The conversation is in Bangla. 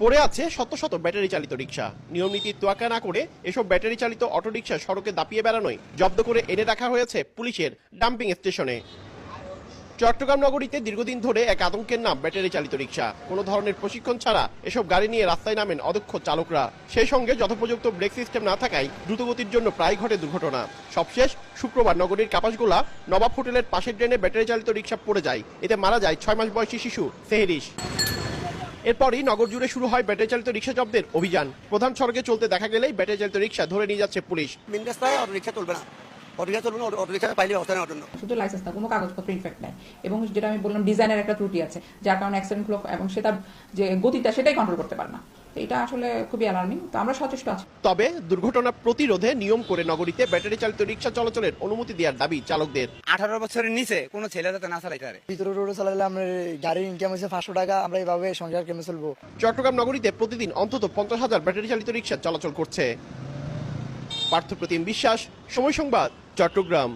পড়ে আছে শত শত ব্যাটারি চালিত রিক্সা নিয়ম নীতি তোয়াক্কা না করে এসব ব্যাটারি চালিত অটোরিকশা সড়কে দাপিয়ে বেড়ানোয় জব্দ করে এনে রাখা হয়েছে পুলিশের ডাম্পিং স্টেশনে। চট্টগ্রাম নগরীতে দীর্ঘদিন ধরে এক আতঙ্কের নাম ব্যাটারি চালিত রিক্সা কোনো ধরনের প্রশিক্ষণ ছাড়া এসব গাড়ি নিয়ে রাস্তায় নামেন অদক্ষ চালকরা। সেই সঙ্গে যথোপযুক্ত ব্রেক সিস্টেম না থাকায় দ্রুতগতির জন্য প্রায় ঘটে দুর্ঘটনা। সবশেষ, শুক্রবার নগরীর কাপাসগোলা নবাব হোটেলের পাশের ড্রেনে ব্যাটারি চালিত রিক্সা পড়ে যায়। এতে মারা যায় ছয় মাস বয়সী শিশু সেহেরিস এরপরই নগর জুড়ে শুরু হয় ব্যাটারি চালিত রিক্সা জব্দের অভিযান। প্রধান সড়কে চলতে দেখা গেলেই ব্যাটারি চালিত রিক্সা ধরে নিয়ে যাচ্ছে পুলিশ। মেন রাস্তায় অটো রিক্সা চলবে না। অটো রিক্সা চলবে না পাইলে ব্যবস্থা নেওয়ার জন্য। শুধু লাইসেন্স না কোনো কাগজপত্র ইনফ্যাক্ট নাই। এবং যেটা আমি বললাম ডিজাইনের একটা ত্রুটি আছে যার কারণে অ্যাক্সিডেন্টগুলো এবং সেটা যে গতিটা সেটাই কন্ট্রোল করতে পারে না। এটা আসলে খুবই অ্যালার্মিং তো আমরা সচেষ্ট আছি। তবে দুর্ঘটনা প্রতিরোধে নিয়ম করে নগরীতে ব্যাটারি চালিত রিক্সা চলাচলের অনুমতি দেওয়ার দাবি চালকদের। আঠারো বছরের নিচে কোনো ছেলে যাতে না চালাইতে পারে। ভিতরে রোডে চালালে আমরা গাড়ির ইনকাম হচ্ছে পাঁচশো টাকা আমরা এইভাবে সংসার কেমন চলবো? চট্টগ্রাম নগরীতে প্রতিদিন অন্তত পঞ্চাশ হাজার ব্যাটারি চালিত রিক্সা চলাচল করছে। পার্থপ্রতিম বিশ্বাস সময় সংবাদ চট্টগ্রাম।